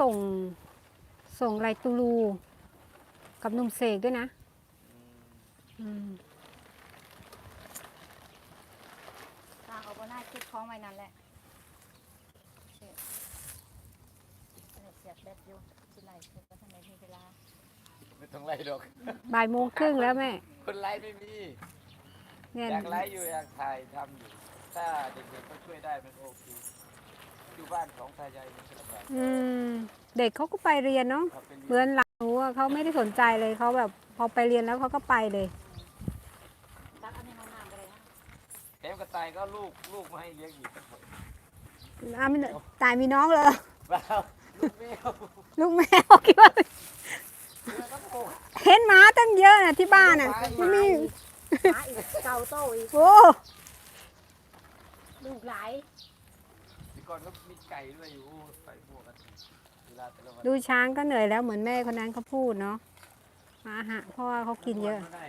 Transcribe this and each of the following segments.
ส่งส่งไรตูลูกับหนุ่มเสกด้วยนะอืมทางเอาก็น่าคิดคล้องไว้นั่นแหละเสียบเสียบแบบอยู่ที่ไหนคือว่าทำไมมีเวลา ไม่ต้องไล่ดอกบ่ายโมงครึ่งแล้วแม่ คนไล่ไม่มีเนี่ยอยากไล่อยู่อยากถ่ายทำอยู่ ถ้าเด็กๆก็ช่วยได้มันโอเค อยู่บ้านของทายายมันก็ลำบากอืมเด็กเขาก็ไปเรียนเนาะเขาเป็นเหมือนหลานหนูอะเขาไม่ได้สนใจเลยเขาแบบพอไปเรียนแล้วเขาก็ไปเลยตักอันนี้มาน้ำไปเลยนะแถมกระต่ายก็ลูกลูกมาให้เลี้ยงอีกครับผมอ้าวมีตายมีน้องเลยเปล่าลูกแมวลูกแมวคิดว่าแล้วก็โผล่เห็นหมาตั้งเยอะนะที่บ้านอะมันมีหาอีกเก่าโตอีกโอ้ลูกหลายที่ ก่อนก็มีไก่ด้วยอยู่โอ้ใส่หมวกกันเวลาแต่ละวันดูช้างก็เหนื่อยแล้วเหมือนแม่คนนั้นเขาพูดเนาะมาหาเพราะว่าเขากินเยอะไม่ได้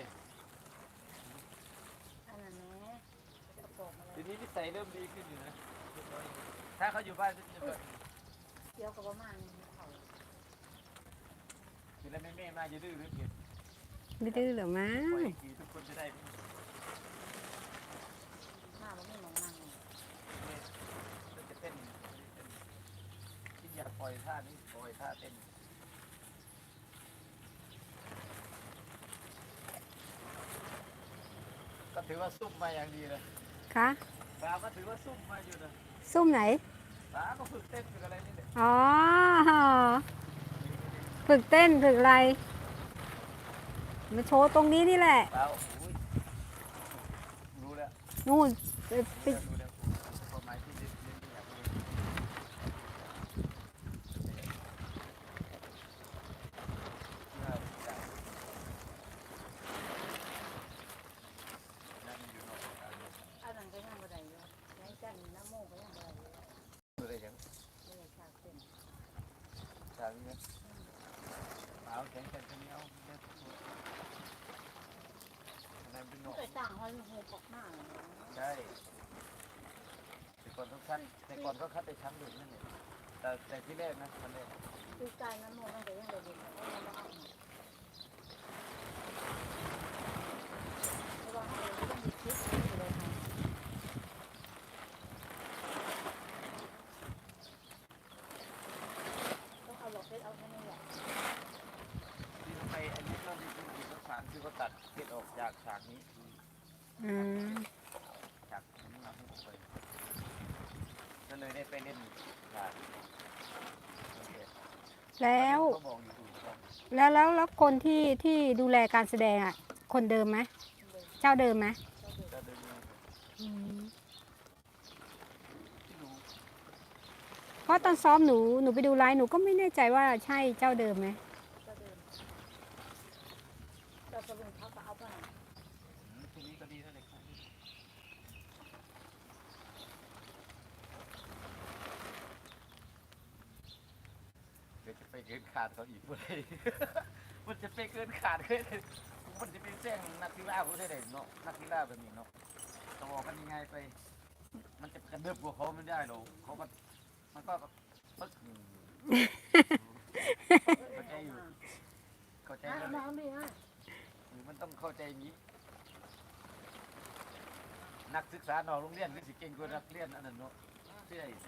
อันนั้นแหละกระโปรงอะไรทีนี้นิสัยเริ่มดีขึ้นอยู่นะถ้าเขาอยู่บ้านก็จะแบบเดี๋ยวกับประมาณเขาทีแล้วแม่แม่ๆมาจะดื้อหรือเปล่าไม่ดื้อเหรอมั้ปล่อยงให้ขี่ทุกคนจะได้ มาบ่มีหมองนั่ง มันจะเต้นที่ อยากปล่อยท่านี้ปล่อยท่าเต้นก็ถือว่าซุ่มมาอย่างดีเลยคะสาก็ถือว่าซุ่มมาอยู่นะซุ่มไหนสาก็ฝึกเต้นฝึกอะไรนี่แหละอ๋อฝึกเต้นฝึกอะไรมาโชว์ตรงนี้นี่แหละสาโอ้โหรู้แล้วนู่นไปไป รู้แล้วความหมายที่เล่นเล่นที่อยากเล่นน่าสนใจนั่นอยู่นอกการเมือง อันนั้นก็ยังบ่ได้อยู่ไหนจั นน้ำโมกก็ยังบ่ได้อยู่ดูได้ยังไม่ได้ฉากเต้นฉากนี้นะเอาแข็งแข็งแค่นี้เอาเนี่ยอันนั้นเป็นนมันอกก็สร้างให้มันหูปอกหน้าเลยนะใช่แต่ก่อนต้องคัดแต่ก่อนก็คัดไปช้ำหนึ่งนั่นแหละแต่แต่ที่แรกนะมันแรกคือการน้ำโมมันก็ยังบ่ได้อยู่เพราะว่ามันเอามาเพราะว่าเขาเลยต้องมีคิดอยู่เลยค่ะต้องเอาหลอกเพชรเอาแค่นี้แหละ ที่ไปอันนี้ก็มีที่ สงสารคือเขาตัดเพชรออกจากฉากนี้อืมฉากนี้มาให้ผมไปก็เลยได้ไปเล่นฉากโอเคแล้วเขาบอกอยู่ถูกต้องแล้วแล้วแล้วคนที่ที่ดูแลการแสดงอะ คนเดิมไหมเจ้าเดิมไหมก็เดินมาอืมที่รู้เพราะตอนซ้อมหนูหนูไปดูไลฟ์หนูก็ไม่แน่ใจว่าใช่เจ้าเดิมไหมก็เดิน แต่สรุปเขาก็เอาไปอืมทีนี้ก็ดีแล้วเลยครับเดี๋ยวจะไปเกินขาดเขาอีกเมื่อไรมันจะไปเกินขาดเลยมันจะเป็นแจ้งนักกีฬาผู้ได้เนาะนักกีฬาแบบนี้เนาะต้องบอกกันยังไงไป มันจะกระเดิบกว่าเขาไม่ได้หรอกเขาก็มันก็ปึ๊กอืมเข้าใจอยู่เข้าใจ อะ แล้ว น้องดีอะ มันต้ องเข้าใจอย่างนี้ นักศึกษานอกโรงเรียนก็สิเก่งกว่านักเรียนอันนั้นเนาะเชื่ออีก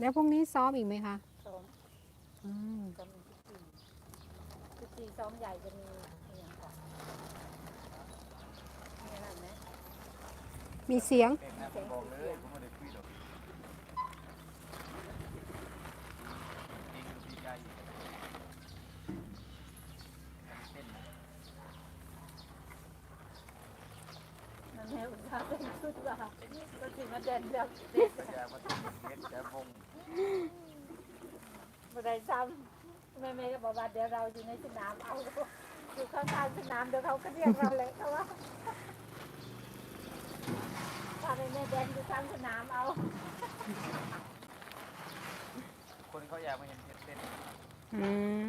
แล้วพรุ่งนี้ซ้อมอีกไหมคะซ้อมอืมซ้อมเป็นทุกปีทุกปีซ้อมใหญ่จะมีอย่างก่อนมี ใจอยู่เต้นนะมันแนวอุตสาหเป็นชุดว่าก็ถึงมาเด่นแบบเด็กก็จะมาถึงเม็ดจะมงบันไดซ้ำแม่เมย์ก็บอกว่าเดี๋ยวเราอยู่ในสนามเอาอยู่ข้างๆสนามเดี๋ยวเขาก็เรียกเราเลยเขาว่า ถ้าแม่เมย์เด่นอยู่ข้างสนามเอา คนเขาอยากมาเห็นเพชรเต้น อืม